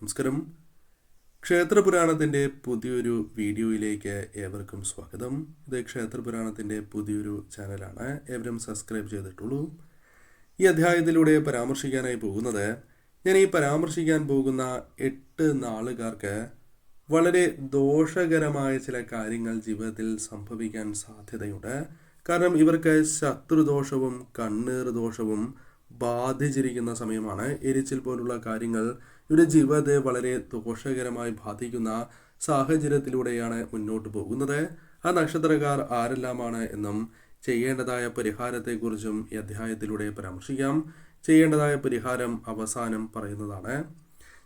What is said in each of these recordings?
നമസ്കാരം. ക്ഷേത്രപുരാണത്തിന്റെ പുതിയൊരു വീഡിയോയിലേക്ക് ഏവർക്കും സ്വാഗതം. ഇത് ക്ഷേത്രപുരാണത്തിന്റെ പുതിയൊരു ചാനലാണ്. ഏവരും സബ്സ്ക്രൈബ് ചെയ്തിട്ടുള്ളൂ. ഈ അധ്യായത്തിലൂടെ പരാമർശിക്കാനായി പോകുന്നത് ഞാൻ ഈ പരാമർശിക്കാൻ പോകുന്ന എട്ട് നാളുകാർക്ക് വളരെ ദോഷകരമായ ചില കാര്യങ്ങൾ ജീവിതത്തിൽ സംഭവിക്കാൻ സാധ്യതയുണ്ട്. കാരണം ഇവർക്ക് ശത്രുദോഷവും കണ്ണീർ ദോഷവും ബാധിച്ചിരിക്കുന്ന സമയമാണ് എരിച്ചിൽ പോലുള്ള കാര്യങ്ങൾ ഇവരുടെ ജീവിതത്തെ വളരെ ദോഷകരമായി ബാധിക്കുന്ന സാഹചര്യത്തിലൂടെയാണ് മുന്നോട്ട് പോകുന്നത്. ആ നക്ഷത്രക്കാർ ആരെല്ലാമാണ് എന്നും ചെയ്യേണ്ടതായ പരിഹാരത്തെക്കുറിച്ചും ഈ അധ്യായത്തിലൂടെ പരാമർശിക്കാം. ചെയ്യേണ്ടതായ പരിഹാരം അവസാനം പറയുന്നതാണ്.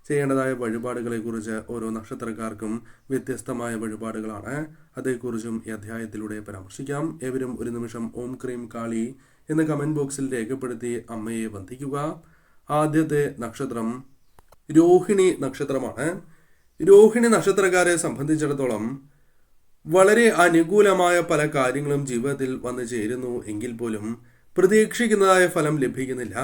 ചെയ്യേണ്ടതായ വഴിപാടുകളെക്കുറിച്ച് ഓരോ നക്ഷത്രക്കാർക്കും വ്യത്യസ്തമായ വഴിപാടുകളാണ്. അതേക്കുറിച്ചും ഈ അധ്യായത്തിലൂടെ പരാമർശിക്കാം. ഏവരും ഒരു നിമിഷം ഓം ക്രീം കാളി എന്ന കമന്റ് ബോക്സിൽ രേഖപ്പെടുത്തി അമ്മയെ വന്ദിക്കുക. ആദ്യത്തെ നക്ഷത്രം രോഹിണി നക്ഷത്രമാണ്. രോഹിണി നക്ഷത്രക്കാരെ സംബന്ധിച്ചിടത്തോളം വളരെ അനുകൂലമായ പല കാര്യങ്ങളും ജീവിതത്തിൽ വന്നു ചേരുന്നു എങ്കിൽ പോലും പ്രതീക്ഷിക്കുന്നതായ ഫലം ലഭിക്കുന്നില്ല.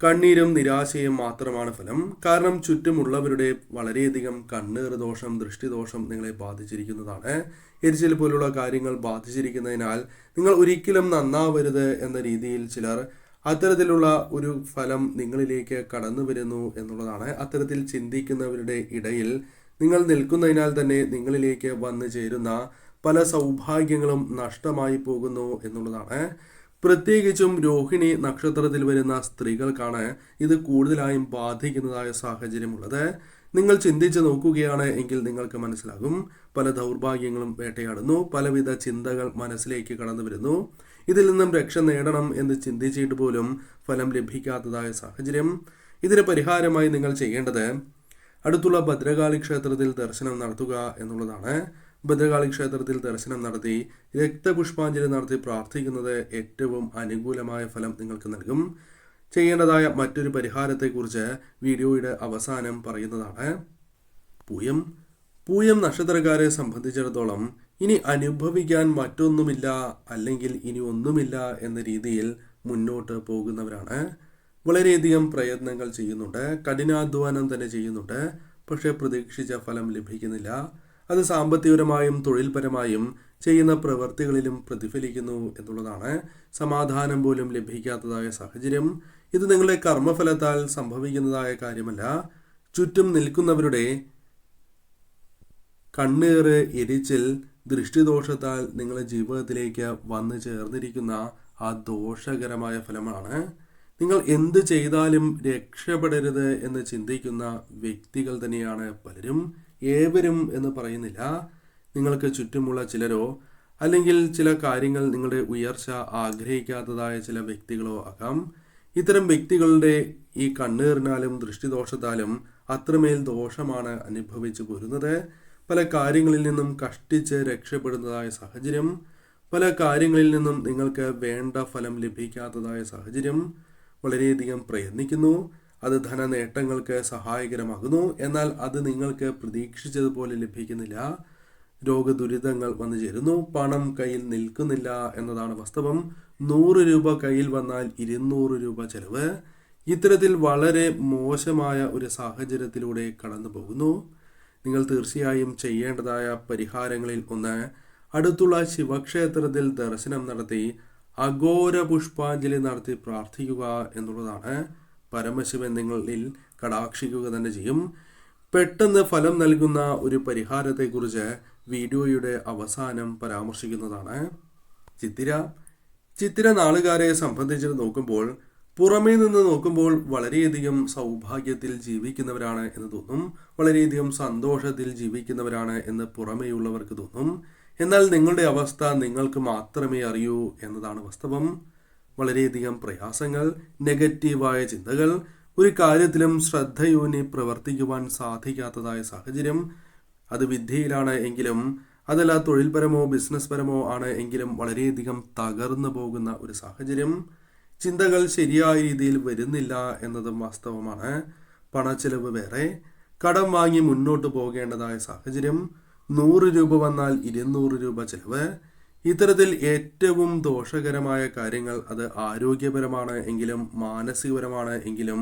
കണ്ണീരും നിരാശയും മാത്രമാണ് ഫലം. കാരണം ചുറ്റുമുള്ളവരുടെ വളരെയധികം കണ്ണീർ ദോഷം ദൃഷ്ടിദോഷം നിങ്ങളെ ബാധിച്ചിരിക്കുന്നതാണ്. എരിച്ചിൽ പോലുള്ള കാര്യങ്ങൾ ബാധിച്ചിരിക്കുന്നതിനാൽ നിങ്ങൾ ഒരിക്കലും നന്നാവരുത് എന്ന രീതിയിൽ ചിലർ അത്തരത്തിലുള്ള ഒരു ഫലം നിങ്ങളിലേക്ക് കടന്നു വരുന്നു എന്നുള്ളതാണ്. അത്തരത്തിൽ ചിന്തിക്കുന്നവരുടെ ഇടയിൽ നിങ്ങൾ നിൽക്കുന്നതിനാൽ തന്നെ നിങ്ങളിലേക്ക് വന്നു ചേരുന്ന പല സൗഭാഗ്യങ്ങളും നഷ്ടമായി പോകുന്നു എന്നുള്ളതാണ്. പ്രത്യേകിച്ചും രോഹിണി നക്ഷത്രത്തിൽ വരുന്ന സ്ത്രീകൾക്കാണ് ഇത് കൂടുതലായും ബാധിക്കുന്നതായ സാഹചര്യമുള്ളത്. നിങ്ങൾ ചിന്തിച്ച് നോക്കുകയാണ് എങ്കിൽ നിങ്ങൾക്ക് മനസ്സിലാകും. പല ദൗർഭാഗ്യങ്ങളും വേട്ടയാടുന്നു. പലവിധ ചിന്തകൾ മനസ്സിലേക്ക് കടന്നു വരുന്നു. ഇതിൽ നിന്നും രക്ഷ നേടണം എന്ന് ചിന്തിച്ചിട്ട് പോലും ഫലം ലഭിക്കാത്തതായ സാഹചര്യം. ഇതിന് പരിഹാരമായി നിങ്ങൾ ചെയ്യേണ്ടത് അടുത്തുള്ള ഭദ്രകാളി ക്ഷേത്രത്തിൽ ദർശനം നടത്തുക എന്നുള്ളതാണ്. ഭദ്രകാളി ക്ഷേത്രത്തിൽ ദർശനം നടത്തി രക്തപുഷ്പാഞ്ജലി നടത്തി പ്രാർത്ഥിക്കുന്നത് ഏറ്റവും അനുകൂലമായ ഫലം നിങ്ങൾക്ക് നൽകും. ചെയ്യേണ്ടതായ മറ്റൊരു പരിഹാരത്തെക്കുറിച്ച് വീഡിയോയുടെ അവസാനം പറയുന്നതാണ്. പൂയം. പൂയം നക്ഷത്രക്കാരെ സംബന്ധിച്ചിടത്തോളം ഇനി അനുഭവിക്കാൻ മറ്റൊന്നുമില്ല അല്ലെങ്കിൽ ഇനി ഒന്നുമില്ല എന്ന രീതിയിൽ മുന്നോട്ട് പോകുന്നവരാണ്. വളരെയധികം പ്രയത്നങ്ങൾ ചെയ്യുന്നുണ്ട്. കഠിനാധ്വാനം തന്നെ ചെയ്യുന്നുണ്ട്. പക്ഷേ പ്രതീക്ഷിച്ച ഫലം ലഭിക്കുന്നില്ല. അത് സാമ്പത്തികപരമായും തൊഴിൽപരമായും ചെയ്യുന്ന പ്രവൃത്തികളിലും പ്രതിഫലിക്കുന്നു എന്നുള്ളതാണ് സമാധാനം പോലും ലഭിക്കാത്തതായ സാഹചര്യം. ഇത് നിങ്ങളുടെ കർമ്മഫലത്താൽ സംഭവിക്കുന്നതായ കാര്യമല്ല. ചുറ്റും നിൽക്കുന്നവരുടെ കണ്ണേറ് എരിച്ചിൽ ദൃഷ്ടിദോഷത്താൽ നിങ്ങളുടെ ജീവിതത്തിലേക്ക് വന്നു ചേർന്നിരിക്കുന്ന ആ ദോഷകരമായ ഫലമാണ്. നിങ്ങൾ എന്ത് ചെയ്താലും രക്ഷപ്പെടരുത് എന്ന് ചിന്തിക്കുന്ന വ്യക്തികൾ തന്നെയാണ് പലരും. ഏവരും എന്ന് പറയുന്നില്ല. നിങ്ങൾക്ക് ചുറ്റുമുള്ള ചിലരോ അല്ലെങ്കിൽ ചില കാര്യങ്ങൾ നിങ്ങളുടെ ഉയർച്ച ആഗ്രഹിക്കാത്തതായ ചില വ്യക്തികളോ ആകാം. ഇത്തരം വ്യക്തികളുടെ ഈ കണ്ണേറിനാലും ദൃഷ്ടിദോഷത്താലും അത്രമേൽ ദോഷമാണ് അനുഭവിച്ചു പോരുന്നത്. പല കാര്യങ്ങളിൽ നിന്നും കഷ്ടിച്ച് രക്ഷപ്പെടുന്നതായ സാഹചര്യം പല കാര്യങ്ങളിൽ നിന്നും നിങ്ങൾക്ക് വേണ്ട ഫലം ലഭിക്കാത്തതായ സാഹചര്യം വളരെയധികം പ്രയത്നിക്കുന്നു. അത് ധനനേട്ടങ്ങൾക്ക് സഹായകരമാകുന്നു. എന്നാൽ അത് നിങ്ങൾക്ക് പ്രതീക്ഷിച്ചതുപോലെ ലഭിക്കുന്നില്ല. രോഗദുരിതങ്ങൾ വന്നു ചേരുന്നു. പണം കയ്യിൽ നിൽക്കുന്നില്ല എന്നതാണ് വാസ്തവം. നൂറ് രൂപ കയ്യിൽ വന്നാൽ ഇരുന്നൂറ് രൂപ ചെലവ്. ഇത്തരത്തിൽ വളരെ മോശമായ ഒരു സാഹചര്യത്തിലൂടെ കടന്നു പോകുന്നു. നിങ്ങൾ തീർച്ചയായും ചെയ്യേണ്ടതായ പരിഹാരങ്ങളിൽ ഒന്ന് അടുത്തുള്ള ശിവക്ഷേത്രത്തിൽ ദർശനം നടത്തി അഘോര പുഷ്പാഞ്ജലി നടത്തി പ്രാർത്ഥിക്കുക എന്നുള്ളതാണ്. പരമശിവൻ നിങ്ങളിൽ കടാക്ഷിക്കുക തന്നെ ചെയ്യും. പെട്ടെന്ന് ഫലം നൽകുന്ന ഒരു പരിഹാരത്തെക്കുറിച്ച് വീഡിയോയുടെ അവസാനം പരാമർശിക്കുന്നതാണ്. ചിത്തിര. ചിത്തിര നാളുകാരെ സംബന്ധിച്ച് നോക്കുമ്പോൾ പുറമേ നിന്ന് നോക്കുമ്പോൾ വളരെയധികം സൗഭാഗ്യത്തിൽ ജീവിക്കുന്നവരാണ് എന്ന് തോന്നും. വളരെയധികം സന്തോഷത്തിൽ ജീവിക്കുന്നവരാണ് എന്ന് പുറമേയുള്ളവർക്ക് തോന്നും. എന്നാൽ നിങ്ങളുടെ അവസ്ഥ നിങ്ങൾക്ക് മാത്രമേ അറിയൂ എന്നതാണ് വാസ്തവം. വളരെയധികം പ്രയാസങ്ങൾ നെഗറ്റീവായ ചിന്തകൾ ഒരു കാര്യത്തിലും ശ്രദ്ധയൂന്നി പ്രവർത്തിക്കുവാൻ സാധിക്കാത്തതായ സാഹചര്യം. അത് വിദ്യയിലാണ് എങ്കിലും അതല്ല തൊഴിൽപരമോ ബിസിനസ് പരമോ ആണ് എങ്കിലും വളരെയധികം തകർന്നു പോകുന്ന ഒരു സാഹചര്യം. ചിന്തകൾ ശരിയായ രീതിയിൽ വരുന്നില്ല എന്നതും വാസ്തവമാണ്. പണച്ചെലവ് വേറെ. കടം വാങ്ങി മുന്നോട്ട് പോകേണ്ടതായ സാഹചര്യം. നൂറ് രൂപ വന്നാൽ ഇരുന്നൂറ് രൂപ ചെലവ്. ഇത്തരത്തിൽ ഏറ്റവും ദോഷകരമായ കാര്യങ്ങൾ അത് ആരോഗ്യപരമാണ് എങ്കിലും മാനസികപരമാണ് എങ്കിലും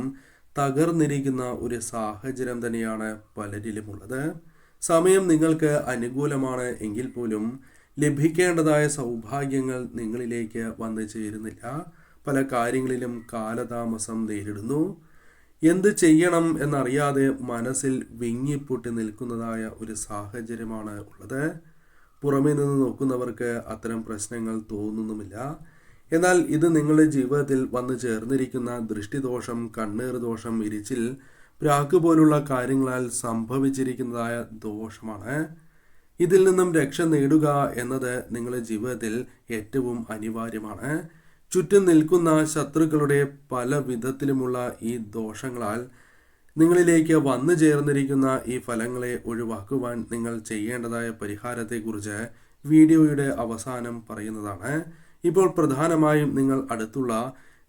തകർന്നിരിക്കുന്ന ഒരു സാഹചര്യം തന്നെയാണ് പലരിലുമുള്ളത്. സമയം നിങ്ങൾക്ക് അനുകൂലമാണ് എങ്കിൽ പോലും ലഭിക്കേണ്ടതായ സൗഭാഗ്യങ്ങൾ നിങ്ങളിലേക്ക് വന്നു ചേരുന്നില്ല. പല കാര്യങ്ങളിലും കാലതാമസം നേരിടുന്നു. എന്ത് ചെയ്യണം എന്നറിയാതെ മനസ്സിൽ വിങ്ങിപ്പൊട്ടി നിൽക്കുന്നതായ ഒരു സാഹചര്യമാണ് ഉള്ളത്. പുറമേ നിന്ന് നോക്കുന്നവർക്ക് അത്തരം പ്രശ്നങ്ങൾ തോന്നുന്നുമില്ല. എന്നാൽ ഇത് നിങ്ങളുടെ ജീവിതത്തിൽ വന്നു ചേർന്നിരിക്കുന്ന ദൃഷ്ടിദോഷം കണ്ണീർ ദോഷം ഇരിച്ചിൽ പ്രാക്ക് പോലുള്ള കാര്യങ്ങളാൽ സംഭവിച്ചിരിക്കുന്നതായ ദോഷമാണ്. ഇതിൽ നിന്നും രക്ഷ നേടുക എന്നത് നിങ്ങളുടെ ജീവിതത്തിൽ ഏറ്റവും അനിവാര്യമാണ്. ചുറ്റും നിൽക്കുന്ന ശത്രുക്കളുടെ പല വിധത്തിലുമുള്ള ഈ ദോഷങ്ങളാൽ നിങ്ങളിലേക്ക് വന്നു ചേർന്നിരിക്കുന്ന ഈ ഫലങ്ങളെ ഒഴിവാക്കുവാൻ നിങ്ങൾ ചെയ്യേണ്ടതായ പരിഹാരത്തെക്കുറിച്ച് വീഡിയോയുടെ അവസാനം പറയുന്നതാണ്. ഇപ്പോൾ പ്രധാനമായും നിങ്ങൾ അടുത്തുള്ള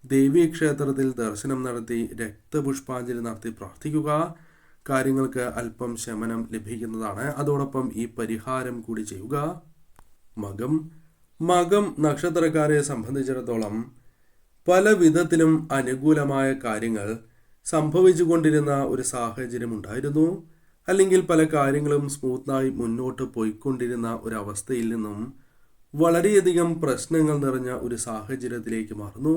ദേവീ ക്ഷേത്രത്തിൽ ദർശനം നടത്തി രക്തപുഷ്പാഞ്ജലി നടത്തി പ്രാർത്ഥിക്കുക. കാര്യങ്ങൾക്ക് അല്പം ശമനം ലഭിക്കുന്നതാണ്. അതോടൊപ്പം ഈ പരിഹാരം കൂടി ചെയ്യുക. മകം. മകം നക്ഷത്രക്കാരെ സംബന്ധിച്ചിടത്തോളം പല വിധത്തിലും അനുകൂലമായ കാര്യങ്ങൾ സംഭവിച്ചുകൊണ്ടിരുന്ന ഒരു സാഹചര്യം ഉണ്ടായിരുന്നു അല്ലെങ്കിൽ പല കാര്യങ്ങളും സ്മൂത്തായി മുന്നോട്ട് പോയിക്കൊണ്ടിരുന്ന ഒരു അവസ്ഥയിൽ നിന്നും വളരെയധികം പ്രശ്നങ്ങൾ നിറഞ്ഞ ഒരു സാഹചര്യത്തിലേക്ക് മാറുന്നു.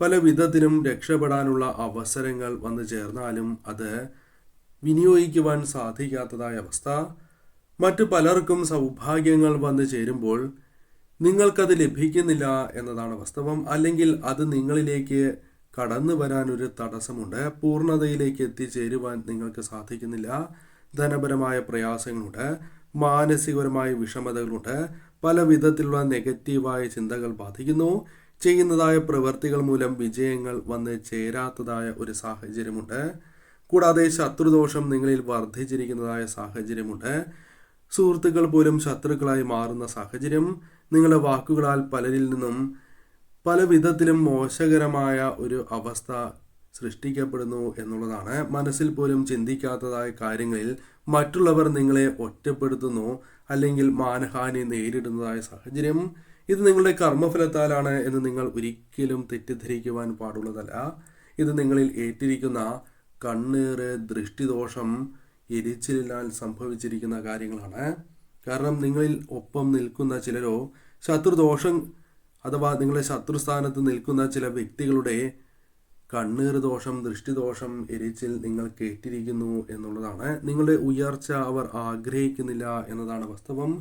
പല വിധത്തിലും രക്ഷപ്പെടാനുള്ള അവസരങ്ങൾ വന്നു ചേർന്നാലും അത് വിനിയോഗിക്കുവാൻ സാധിക്കാത്തതായ അവസ്ഥ. മറ്റു പലർക്കും സൗഭാഗ്യങ്ങൾ വന്നു ചേരുമ്പോൾ നിങ്ങൾക്കത് ലഭിക്കുന്നില്ല എന്നതാണ് വാസ്തവം. അല്ലെങ്കിൽ അത് നിങ്ങളിലേക്ക് കടന്നു വരാൻ ഒരു തടസ്സമുണ്ട്. പൂർണതയിലേക്ക് എത്തിച്ചേരുവാൻ നിങ്ങൾക്ക് സാധിക്കുന്നില്ല. ധനപരമായ പ്രയാസങ്ങളുണ്ട്. മാനസികപരമായ വിഷമതകളുണ്ട്. പല വിധത്തിലുള്ള നെഗറ്റീവായ ചിന്തകൾ ബാധിക്കുന്നു. ചെയ്യുന്നതായ പ്രവൃത്തികൾ മൂലം വിജയങ്ങൾ വന്ന് ചേരാത്തതായ ഒരു സാഹചര്യമുണ്ട്. കൂടാതെ ശത്രുദോഷം നിങ്ങളിൽ വർദ്ധിച്ചിരിക്കുന്നതായ സാഹചര്യമുണ്ട്. സുഹൃത്തുക്കൾ പോലും ശത്രുക്കളായി മാറുന്ന സാഹചര്യം. നിങ്ങളുടെ വാക്കുകളാൽ പലരിൽ നിന്നും പല വിധത്തിലും മോശകരമായ ഒരു അവസ്ഥ സൃഷ്ടിക്കപ്പെടുന്നു എന്നുള്ളതാണ് മനസ്സിൽ പോലും ചിന്തിക്കാത്തതായ കാര്യങ്ങളിൽ മറ്റുള്ളവർ നിങ്ങളെ ഒറ്റപ്പെടുത്തുന്നു അല്ലെങ്കിൽ മാനഹാനി നേരിടുന്നതായ സാഹചര്യം ഇത് നിങ്ങളുടെ കർമ്മഫലത്താലാണ് എന്ന് നിങ്ങൾ ഒരിക്കലും തെറ്റിദ്ധരിക്കുവാൻ പാടുള്ളതല്ല. ഇത് നിങ്ങളിൽ ഏറ്റിരിക്കുന്ന കണ്ണീറ് ദൃഷ്ടിദോഷം എരിച്ചിലിനാൽ സംഭവിച്ചിരിക്കുന്ന കാര്യങ്ങളാണ്. കാരണം നിങ്ങളിൽ ഒപ്പം നിൽക്കുന്ന ചിലരോ ശത്രുദോഷം അഥവാ നിങ്ങളുടെ ശത്രുസ്ഥാനത്ത് നിൽക്കുന്ന ചില വ്യക്തികളുടെ കണ്ണീർ ദോഷം ദൃഷ്ടിദോഷം എരിച്ചിൽ നിങ്ങൾ കേട്ടിരിക്കുന്നു എന്നുള്ളതാണ്. നിങ്ങളുടെ ഉയർച്ച അവർ ആഗ്രഹിക്കുന്നില്ല എന്നതാണ് വാസ്തവം.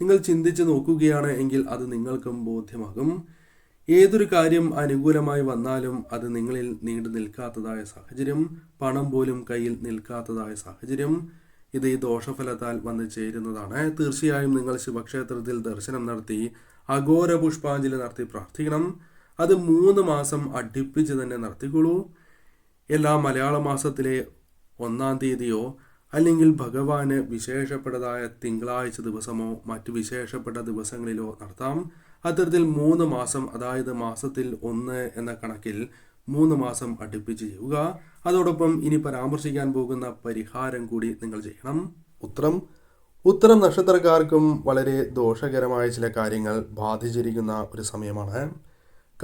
നിങ്ങൾ ചിന്തിച്ച് നോക്കുകയാണ് എങ്കിൽ അത് നിങ്ങൾക്കും ബോധ്യമാകും. ഏതൊരു കാര്യം അനുകൂലമായി വന്നാലും അത് നിങ്ങളിൽ നീണ്ടു നിൽക്കാത്തതായ സാഹചര്യം പണം പോലും കയ്യിൽ നിൽക്കാത്തതായ സാഹചര്യം ഇത് ഈ ദോഷഫലത്താൽ വന്നു ചേരുന്നതാണ്. തീർച്ചയായും നിങ്ങൾ ശിവക്ഷേത്രത്തിൽ ദർശനം നടത്തി അഘോര പുഷ്പാഞ്ജലി നടത്തി പ്രാർത്ഥിക്കണം. അത് മൂന്ന് മാസം അടുപ്പിച്ച് തന്നെ നടത്തിക്കൊള്ളൂ. എല്ലാ മലയാള മാസത്തിലെ ഒന്നാം തീയതിയോ അല്ലെങ്കിൽ ഭഗവാന് വിശേഷപ്പെട്ടതായ തിങ്കളാഴ്ച ദിവസമോ മറ്റു വിശേഷപ്പെട്ട ദിവസങ്ങളിലോ നടത്താം. അത്തരത്തിൽ മൂന്ന് മാസം അതായത് മാസത്തിൽ ഒന്ന് എന്ന കണക്കിൽ മൂന്ന് മാസം അടുപ്പിച്ച് ചെയ്യുക. അതോടൊപ്പം ഇനി പരാമർശിക്കാൻ പോകുന്ന പരിഹാരം കൂടി നിങ്ങൾ ചെയ്യണം. ഉത്തരം ഉത്തരം നക്ഷത്രക്കാർക്കും വളരെ ദോഷകരമായ ചില കാര്യങ്ങൾ ബാധിച്ചിരിക്കുന്ന ഒരു സമയമാണ്.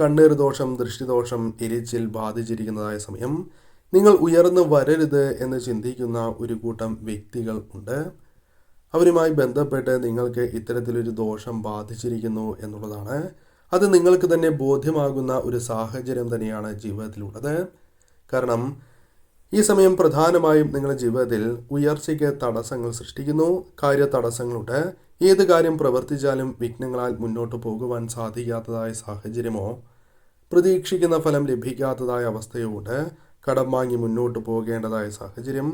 കണ്ണീർ ദോഷം ദൃഷ്ടിദോഷം എരിച്ചിൽ ബാധിച്ചിരിക്കുന്നതായ സമയം. നിങ്ങൾ ഉയർന്നു വരരുത് എന്ന് ചിന്തിക്കുന്ന ഒരു കൂട്ടം വ്യക്തികൾ ഉണ്ട്. അവരുമായി ബന്ധപ്പെട്ട് നിങ്ങൾക്ക് ഇത്തരത്തിലൊരു ദോഷം ബാധിച്ചിരിക്കുന്നു എന്നുള്ളതാണ്. അത് നിങ്ങൾക്ക് തന്നെ ബോധ്യമാകുന്ന ഒരു സാഹചര്യം തന്നെയാണ് ജീവിതത്തിലുള്ളത്. കാരണം ഈ സമയം പ്രധാനമായും നിങ്ങളുടെ ജീവിതത്തിൽ ഉയർച്ചയ്ക്ക് തടസ്സങ്ങൾ സൃഷ്ടിക്കുന്നു. കാര്യ തടസ്സങ്ങളുണ്ട് ഏത് കാര്യം പ്രവർത്തിച്ചാലും വിഘ്നങ്ങളാൽ മുന്നോട്ട് പോകുവാൻ സാധിക്കാത്തതായ സാഹചര്യമോ പ്രതീക്ഷിക്കുന്ന ഫലം ലഭിക്കാത്തതായ അവസ്ഥയോ ഉണ്ട്. കടം വാങ്ങി മുന്നോട്ട് പോകേണ്ടതായ സാഹചര്യം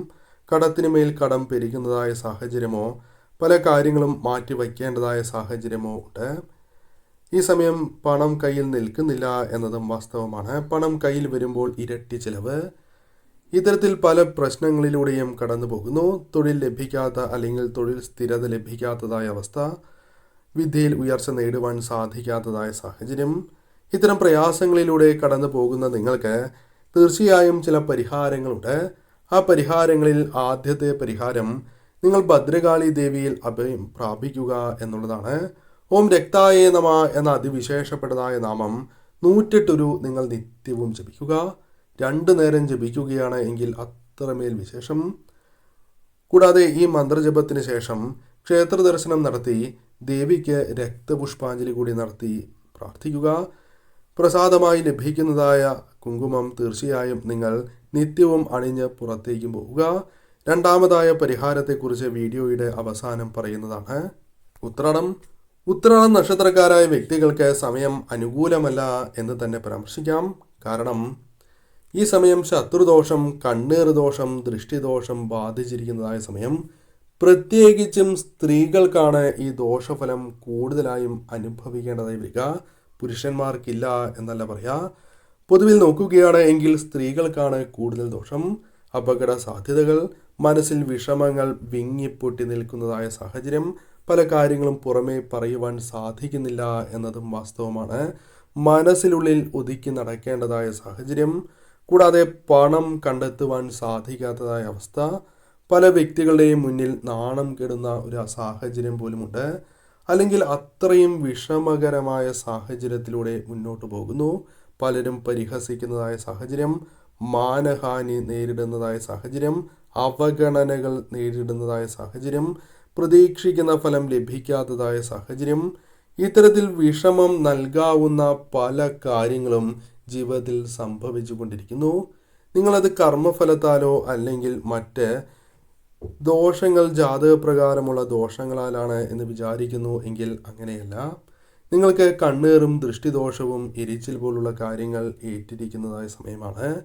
കടത്തിന് മേൽ കടം പെരുകുന്നതായ സാഹചര്യമോ പല കാര്യങ്ങളും മാറ്റിവയ്ക്കേണ്ടതായ സാഹചര്യമോ ഉണ്ട്. ഈ സമയം പണം കയ്യിൽ നിൽക്കുന്നില്ല എന്നതും വാസ്തവമാണ്. പണം കയ്യിൽ വരുമ്പോൾ ഇരട്ടി ചിലവ്. ഇത്തരത്തിൽ പല പ്രശ്നങ്ങളിലൂടെയും കടന്നു പോകുന്നു തൊഴിൽ ലഭിക്കാത്ത അല്ലെങ്കിൽ തൊഴിൽ സ്ഥിരത ലഭിക്കാത്തതായ അവസ്ഥ വിദ്യയിൽ ഉയർച്ച നേടുവാൻ സാധിക്കാത്തതായ സാഹചര്യം. ഇത്തരം പ്രയാസങ്ങളിലൂടെ കടന്നു പോകുന്ന നിങ്ങൾക്ക് തീർച്ചയായും ചില പരിഹാരങ്ങളുണ്ട്. ആ പരിഹാരങ്ങളിൽ ആദ്യത്തെ പരിഹാരം നിങ്ങൾ ഭദ്രകാളി ദേവിയിൽ അഭയം പ്രാപിക്കുക എന്നുള്ളതാണ്. ഓം രക്തായേ നമ എന്ന അതിവിശേഷപ്പെട്ടതായ നാമം നൂറ്റെട്ടൊരു നിങ്ങൾ നിത്യവും ജപിക്കുക. രണ്ടു നേരം ജപിക്കുകയാണ് എങ്കിൽ അത്രമേൽ വിശേഷം. കൂടാതെ ഈ മന്ത്രജപത്തിന് ശേഷം ക്ഷേത്ര ദർശനം നടത്തി ദേവിക്ക് രക്തപുഷ്പാഞ്ജലി കൂടി നടത്തി പ്രാർത്ഥിക്കുക. പ്രസാദമായി ലഭിക്കുന്നതായ കുങ്കുമം തീർച്ചയായും നിങ്ങൾ നിത്യവും അണിഞ്ഞ് പുറത്തേക്കും പോവുക. രണ്ടാമതായ പരിഹാരത്തെക്കുറിച്ച് വീഡിയോയുടെ അവസാനം പറയുന്നതാണ്. ഉത്രാടം. ഉത്രാടം നക്ഷത്രക്കാരായ വ്യക്തികൾക്ക് സമയം അനുകൂലമല്ല എന്ന് തന്നെ പരാമർശിക്കാം. കാരണം ഈ സമയം ശത്രുദോഷം കണ്ണീർ ദോഷം ദൃഷ്ടിദോഷം ബാധിച്ചിരിക്കുന്നതായ സമയം. പ്രത്യേകിച്ചും സ്ത്രീകൾക്കാണ് ഈ ദോഷഫലം കൂടുതലായും അനുഭവിക്കേണ്ടതായി വരിക. പുരുഷന്മാർക്കില്ല എന്നല്ല പറയാ. പൊതുവിൽ നോക്കുകയാണ് എങ്കിൽ സ്ത്രീകൾക്കാണ് കൂടുതൽ ദോഷം. അപകട സാധ്യതകൾ മനസ്സിൽ വിഷമങ്ങൾ വിങ്ങിപ്പൊട്ടി നിൽക്കുന്നതായ സാഹചര്യം പല കാര്യങ്ങളും പുറമേ പറയുവാൻ സാധിക്കുന്നില്ല എന്നതും വാസ്തവമാണ്. മനസ്സിനുള്ളിൽ ഒതുക്കി നടക്കേണ്ടതായ സാഹചര്യം കൂടാതെ പണം കണ്ടെത്തുവാൻ സാധിക്കാത്തതായ അവസ്ഥ പല വ്യക്തികളുടെയും മുന്നിൽ നാണം കെടുന്ന ഒരു സാഹചര്യം പോലുമുണ്ട്. അല്ലെങ്കിൽ അത്രയും വിഷമകരമായ സാഹചര്യത്തിലൂടെ മുന്നോട്ട് പോകുന്നു. പലരും പരിഹസിക്കുന്നതായ സാഹചര്യം മാനഹാനി നേരിടുന്നതായ സാഹചര്യം അവഗണനകൾ നേരിടുന്നതായ സാഹചര്യം പ്രതീക്ഷിക്കുന്ന ഫലം ലഭിക്കാത്തതായ സാഹചര്യം ഇത്തരത്തിൽ വിഷമം നൽകാവുന്ന പല കാര്യങ്ങളും ജീവിതത്തിൽ സംഭവിച്ചു കൊണ്ടിരിക്കുന്നു നിങ്ങളത് കർമ്മഫലത്താലോ അല്ലെങ്കിൽ മറ്റ് ദോഷങ്ങൾ ജാതകപ്രകാരമുള്ള ദോഷങ്ങളാലാണ് എന്ന് വിചാരിക്കുന്നു എങ്കിൽ അങ്ങനെയല്ല. നിങ്ങൾക്ക് കണ്ണേറും ദൃഷ്ടിദോഷവും എരിച്ചിൽ പോലുള്ള കാര്യങ്ങൾ ഏറ്റിരിക്കുന്നതായ സമയമാണ്.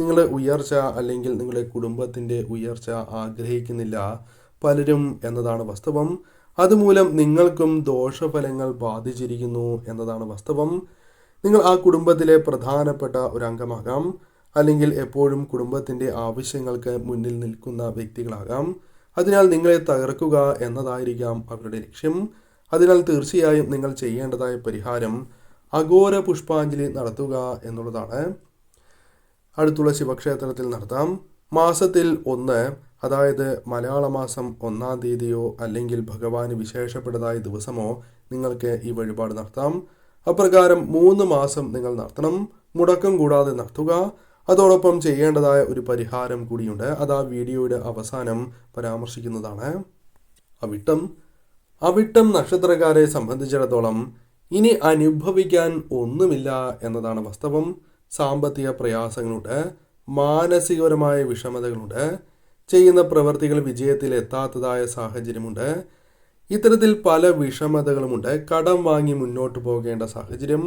നിങ്ങളുടെ ഉയർച്ച അല്ലെങ്കിൽ നിങ്ങളുടെ കുടുംബത്തിന്റെ ഉയർച്ച ആഗ്രഹിക്കുന്നില്ല പലരും എന്നതാണ് വാസ്തവം. അതുമൂലം നിങ്ങൾക്കും ദോഷഫലങ്ങൾ ബാധിച്ചിരിക്കുന്നു എന്നതാണ് വാസ്തവം. നിങ്ങൾ ആ കുടുംബത്തിലെ പ്രധാനപ്പെട്ട ഒരു അംഗമാകാം അല്ലെങ്കിൽ എപ്പോഴും കുടുംബത്തിന്റെ ആവശ്യങ്ങൾക്ക് മുന്നിൽ നിൽക്കുന്ന വ്യക്തികളാകാം. അതിനാൽ നിങ്ങളെ തകർക്കുക എന്നതായിരിക്കാം അവരുടെ ലക്ഷ്യം. അതിനാൽ തീർച്ചയായും നിങ്ങൾ ചെയ്യേണ്ടതായ പരിഹാരം അഘോര പുഷ്പാഞ്ജലി നടത്തുക എന്നുള്ളതാണ്. അടുത്തുള്ള ശിവക്ഷേത്രത്തിൽ നടത്താം. മാസത്തിൽ ഒന്ന് അതായത് മലയാള മാസം ഒന്നാം തീയതിയോ അല്ലെങ്കിൽ ഭഗവാന് വിശേഷപ്പെട്ടതായ ദിവസമോ നിങ്ങൾക്ക് ഈ വഴിപാട് നടത്താം. അപ്രകാരം മൂന്ന് മാസം നിങ്ങൾ നടത്തണം. മുടക്കം കൂടാതെ നടത്തുക. അതോടൊപ്പം ചെയ്യേണ്ടതായ ഒരു പരിഹാരം കൂടിയുണ്ട്. അത് ആ വീഡിയോയുടെ അവസാനം പരാമർശിക്കുന്നതാണ്. അവിട്ടം. അവിട്ടം നക്ഷത്രക്കാരെ സംബന്ധിച്ചിടത്തോളം ഇനി അനുഭവിക്കാൻ ഒന്നുമില്ല എന്നതാണ് വാസ്തവം. സാമ്പത്തിക പ്രയാസങ്ങളുണ്ട്. മാനസികപരമായ വിഷമതകളുണ്ട്. ചെയ്യുന്ന പ്രവൃത്തികൾ വിജയത്തിൽ എത്താത്തതായ സാഹചര്യമുണ്ട്. ഇത്തരത്തിൽ പല വിഷമതകളുമുണ്ട്. കടം വാങ്ങി മുന്നോട്ട് പോകേണ്ട സാഹചര്യം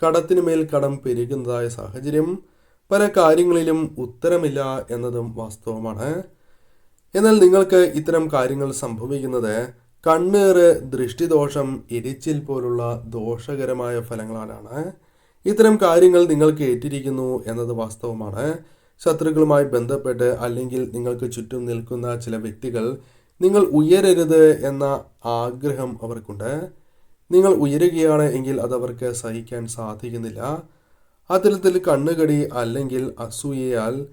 കടത്തിനു മേൽ കടം പെരുകുന്നതായ സാഹചര്യം പല കാര്യങ്ങളിലും ഉത്തരമില്ല എന്നതും വാസ്തവമാണ്. എന്നാൽ നിങ്ങൾക്ക് ഇത്തരം കാര്യങ്ങൾ സംഭവിക്കുന്നത് കണ്ണേറ് ദൃഷ്ടിദോഷം എരിച്ചിൽ പോലുള്ള ദോഷകരമായ ഫലങ്ങളാലാണ്. ഇത്തരം കാര്യങ്ങൾ നിങ്ങൾക്ക് ഏറ്റിരിക്കുന്നു എന്നത് വാസ്തവമാണ്. ശത്രുക്കളുമായി ബന്ധപ്പെട്ട് അല്ലെങ്കിൽ നിങ്ങൾക്ക് ചുറ്റും നിൽക്കുന്ന ചില വ്യക്തികൾ നിങ്ങൾ ഉയരരുത് എന്ന ആഗ്രഹം അവർക്കുണ്ട്. നിങ്ങൾ ഉയരുകയാണ് എങ്കിൽ അതവർക്ക് സഹിക്കാൻ സാധിക്കുന്നില്ല. അത്തരത്തിൽ കണ്ണുകടി അല്ലെങ്കിൽ അസൂയയാൽ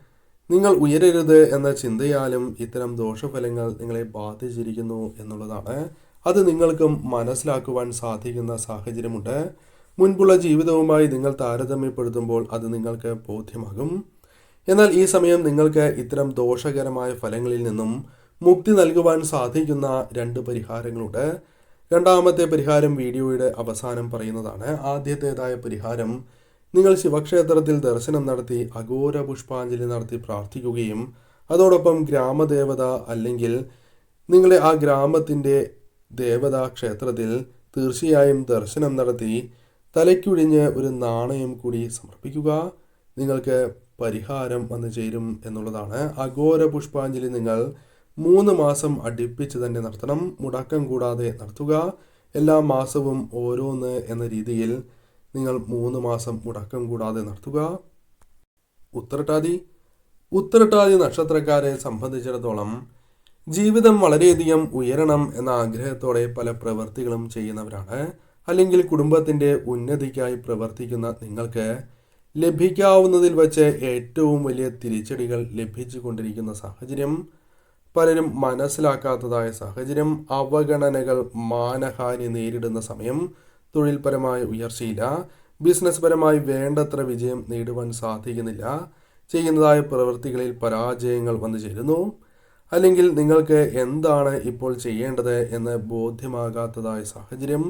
നിങ്ങൾ ഉയരരുത് എന്ന ചിന്തയാലും ഇത്തരം ദോഷഫലങ്ങൾ നിങ്ങളെ ബാധിച്ചിരിക്കുന്നു എന്നുള്ളതാണ്. അത് നിങ്ങൾക്കും മനസ്സിലാക്കുവാൻ സാധിക്കുന്ന സാഹചര്യമുണ്ട്. മുൻപുള്ള ജീവിതവുമായി നിങ്ങൾ താരതമ്യപ്പെടുത്തുമ്പോൾ അത് നിങ്ങൾക്ക് ബോധ്യമാകും. എന്നാൽ ഈ സമയം നിങ്ങൾക്ക് ഇത്തരം ദോഷകരമായ ഫലങ്ങളിൽ നിന്നും മുക്തി നൽകുവാൻ സാധിക്കുന്ന രണ്ട് പരിഹാരങ്ങളുണ്ട്. രണ്ടാമത്തെ പരിഹാരം വീഡിയോയുടെ അവസാനം പറയുന്നതാണ്. ആദ്യത്തേതായ പരിഹാരം നിങ്ങൾ ശിവക്ഷേത്രത്തിൽ ദർശനം നടത്തി അഘോര പുഷ്പാഞ്ജലി നടത്തി പ്രാർത്ഥിക്കുകയും അതോടൊപ്പം ഗ്രാമദേവത അല്ലെങ്കിൽ നിങ്ങളെ ആ ഗ്രാമത്തിന്റെ ദേവതാ ക്ഷേത്രത്തിൽ തീർച്ചയായും ദർശനം നടത്തി തലയ്ക്കുഴിഞ്ഞ് ഒരു നാണയം കൂടി സമർപ്പിക്കുക. നിങ്ങൾക്ക് പരിഹാരം വന്നു ചേരും എന്നുള്ളതാണ്. അഘോര പുഷ്പാഞ്ജലി നിങ്ങൾ മൂന്ന് മാസം അടുപ്പിച്ച് തന്നെ നടത്തണം. മുടക്കം കൂടാതെ നടത്തുക. എല്ലാ മാസവും ഓരോന്ന് എന്ന രീതിയിൽ നിങ്ങൾ മൂന്ന് മാസം മുടക്കം കൂടാതെ നടത്തുക. ഉത്തരട്ടാതി ഉത്തരട്ടാതി നക്ഷത്രക്കാരെ സംബന്ധിച്ചിടത്തോളം ജീവിതം വളരെയധികം ഉയരണം എന്ന ആഗ്രഹത്തോടെ പല പ്രവൃത്തികളും ചെയ്യുന്നവരാണ്. അല്ലെങ്കിൽ കുടുംബത്തിന്റെ ഉന്നതിക്കായി പ്രവർത്തിക്കുന്ന നിങ്ങൾക്ക് ലഭിക്കാവുന്നതിൽ വച്ച് ഏറ്റവും വലിയ തിരിച്ചടികൾ ലഭിച്ചു കൊണ്ടിരിക്കുന്ന സാഹചര്യം പലരും മനസ്സിലാക്കാത്തതായ സാഹചര്യം അവഗണനകൾ മാനഹാനി നേരിടുന്ന സമയം തൊഴിൽപരമായ ഉയർച്ചയില്ല ബിസിനസ് പരമായി വേണ്ടത്ര വിജയം നേടുവാൻ സാധിക്കുന്നില്ല ചെയ്യുന്നതായ പ്രവൃത്തികളിൽ പരാജയങ്ങൾ വന്നു ചേരുന്നു അല്ലെങ്കിൽ നിങ്ങൾക്ക് എന്താണ് ഇപ്പോൾ ചെയ്യേണ്ടത് എന്ന് ബോധ്യമാകാത്തതായ സാഹചര്യം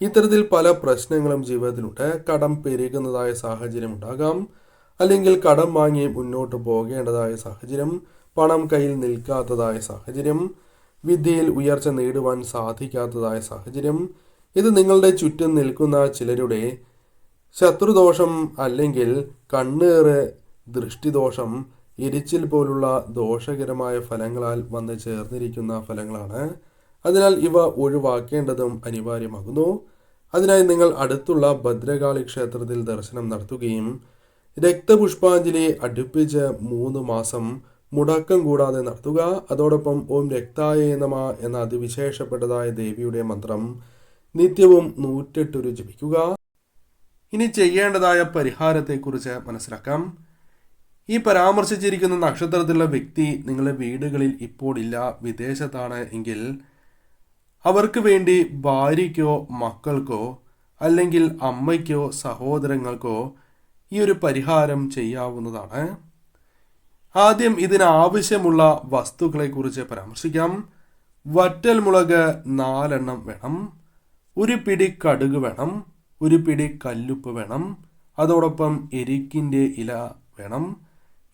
ഇത്തരത്തിൽ പല പ്രശ്നങ്ങളും ജീവിതത്തിലുണ്ട്. കടം പെരുകുന്നതായ സാഹചര്യം ഉണ്ടാകാം അല്ലെങ്കിൽ കടം വാങ്ങി മുന്നോട്ട് പോകേണ്ടതായ സാഹചര്യം പണം കയ്യിൽ നിൽക്കാത്തതായ സാഹചര്യം വിദ്യയിൽ ഉയർച്ച നേടുവാൻ സാധിക്കാത്തതായ സാഹചര്യം ഇത് നിങ്ങളുടെ ചുറ്റും നിൽക്കുന്ന ചിലരുടെ ശത്രുദോഷം അല്ലെങ്കിൽ കണ്ണേറ് ദൃഷ്ടിദോഷം എരിച്ചിൽ പോലുള്ള ദോഷകരമായ ഫലങ്ങളാൽ വന്ന് ചേർന്നിരിക്കുന്ന ഫലങ്ങളാണ്. അതിനാൽ ഇവ ഒഴിവാക്കേണ്ടതും അനിവാര്യമാകുന്നു. അതിനായി നിങ്ങൾ അടുത്തുള്ള ഭദ്രകാളി ക്ഷേത്രത്തിൽ ദർശനം നടത്തുകയും രക്തപുഷ്പാഞ്ജലി അടുപ്പിച്ച് മൂന്ന് മാസം മുടക്കം കൂടാതെ നടത്തുക. അതോടൊപ്പം ഓം രക്തായ നമ എന്ന അതിവിശേഷപ്പെട്ടതായ ദേവിയുടെ മന്ത്രം നിത്യവും നൂറ്റെട്ടൊരു ജപിക്കുക. ഇനി ചെയ്യേണ്ടതായ പരിഹാരത്തെക്കുറിച്ച് മനസ്സിലാക്കാം. ഈ പരാമർശിച്ചിരിക്കുന്ന നക്ഷത്രത്തിലുള്ള വ്യക്തി നിങ്ങളുടെ വീടുകളിൽ ഇപ്പോൾ ഇല്ല വിദേശത്താണ് എങ്കിൽ അവർക്ക് വേണ്ടി ഭാര്യയ്ക്കോ മക്കൾക്കോ അല്ലെങ്കിൽ അമ്മയ്ക്കോ സഹോദരങ്ങൾക്കോ ഈ ഒരു പരിഹാരം ചെയ്യാവുന്നതാണ്. ആദ്യം ഇതിനാവശ്യമുള്ള വസ്തുക്കളെക്കുറിച്ച് പരാമർശിക്കാം. വറ്റൽ മുളക് നാലെണ്ണം വേണം. ഒരു പിടി കടുക് വേണം. ഒരു പിടി കല്ലുപ്പ് വേണം. അതോടൊപ്പം എരിക്കിന്റെ ഇല വേണം.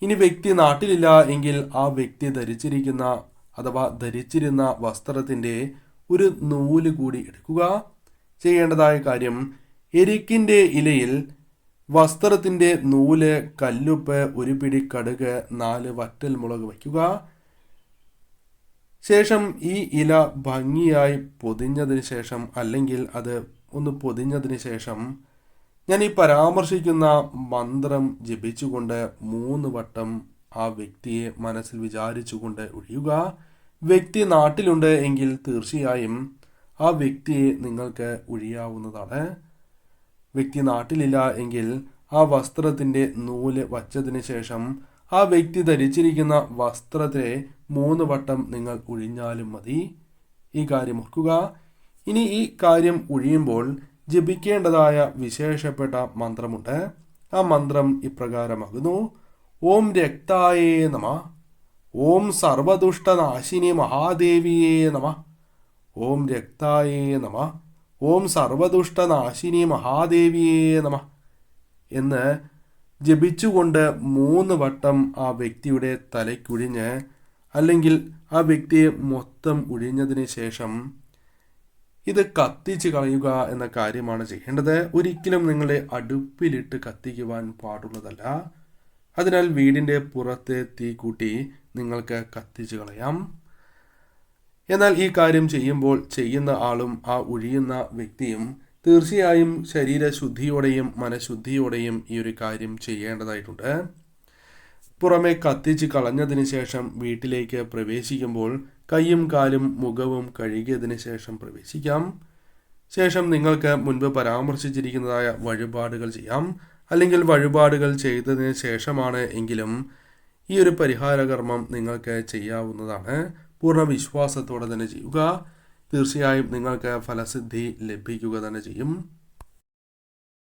ഇനി വ്യക്തി നാട്ടിലില്ല എങ്കിൽ ആ വ്യക്തി ധരിച്ചിരിക്കുന്ന അഥവാ ധരിച്ചിരുന്ന വസ്ത്രത്തിന്റെ ഒരു നൂൽ കൂടി എടുക്കുക. ചെയ്യേണ്ടതായ കാര്യം എരിക്കിന്റെ ഇലയിൽ വസ്ത്രത്തിന്റെ നൂൽ കല്ലുപ്പ് ഒരു പിടി കടുക് നാല് വറ്റൽ മുളക് വയ്ക്കുക. ശേഷം ഈ ഇല ഭംഗിയായി പൊതിഞ്ഞതിന് ശേഷം അല്ലെങ്കിൽ അത് ഒന്ന് പൊതിഞ്ഞതിന് ശേഷം ഞാൻ ഈ പരാമർശിക്കുന്ന മന്ത്രം ജപിച്ചുകൊണ്ട് മൂന്ന് വട്ടം ആ വ്യക്തിയെ മനസ്സിൽ വിചാരിച്ചുകൊണ്ട് ഒഴിയുക. വ്യക്തി നാട്ടിലുണ്ട് എങ്കിൽ തീർച്ചയായും ആ വ്യക്തിയെ നിങ്ങൾക്ക് ഒഴിയാവുന്നതാണ്. വ്യക്തി നാട്ടിലില്ല എങ്കിൽ ആ വസ്ത്രത്തിന്റെ നൂൽ വച്ചതിന് ശേഷം ആ വ്യക്തി ധരിച്ചിരിക്കുന്ന വസ്ത്രത്തെ മൂന്ന് വട്ടം നിങ്ങൾ ഒഴിഞ്ഞാലും മതി. ഈ കാര്യം ഓർക്കുക. ഇനി ഈ കാര്യം ഒഴിയുമ്പോൾ ജപിക്കേണ്ടതായ വിശേഷപ്പെട്ട മന്ത്രമുണ്ട്. ആ മന്ത്രം ഇപ്രകാരമാകുന്നു. ഓം രക്തായേ നമ. ഓം സർവദുഷ്ടനാശിനി മഹാദേവിയേ നമ. ഓം രക്തായേ നമ. ഓം സർവദുഷ്ടനാശിനി മഹാദേവിയേ നമ എന്ന് ജപിച്ചുകൊണ്ട് മൂന്ന് വട്ടം ആ വ്യക്തിയുടെ തലയ്ക്കുഴിഞ്ഞ് അല്ലെങ്കിൽ ആ വ്യക്തിയെ മൊത്തം ഒഴിഞ്ഞതിന് ശേഷം ഇത് കത്തിച്ച് കളയുക എന്ന കാര്യമാണ് ചെയ്യേണ്ടത്. ഒരിക്കലും നിങ്ങളെ അടുപ്പിലിട്ട് കത്തിക്കുവാൻ പാടുള്ളതല്ല. അതിനാൽ വീടിന്റെ പുറത്തെ തീ കൂട്ടി നിങ്ങൾക്ക് കത്തിച്ച് കളയാം. എന്നാൽ ഈ കാര്യം ചെയ്യുമ്പോൾ ചെയ്യുന്ന ആളും ആ ഒഴിയുന്ന വ്യക്തിയും തീർച്ചയായും ശരീരശുദ്ധിയോടെയും മനഃശുദ്ധിയോടെയും ഈ ഒരു കാര്യം ചെയ്യേണ്ടതായിട്ടുണ്ട്. പുറമെ കത്തിച്ച് കളഞ്ഞതിന് ശേഷം വീട്ടിലേക്ക് പ്രവേശിക്കുമ്പോൾ കൈയും കാലും മുഖവും കഴുകിയതിന് ശേഷം പ്രവേശിക്കാം. ശേഷം നിങ്ങൾക്ക് മുൻപ് പരാമർശിച്ചിരിക്കുന്നതായ വഴിപാടുകൾ ചെയ്യാം. അല്ലെങ്കിൽ വഴിപാടുകൾ ചെയ്തതിന് ശേഷമാണ് എങ്കിലും ഈ ഒരു പരിഹാരകർമ്മം നിങ്ങൾക്ക് ചെയ്യാവുന്നതാണ്. പൂർണ വിശ്വാസത്തോടെ തന്നെ ചെയ്യുക. തീർച്ചയായും നിങ്ങൾക്ക് ഫലസിദ്ധി ലഭിക്കുക തന്നെ ചെയ്യും.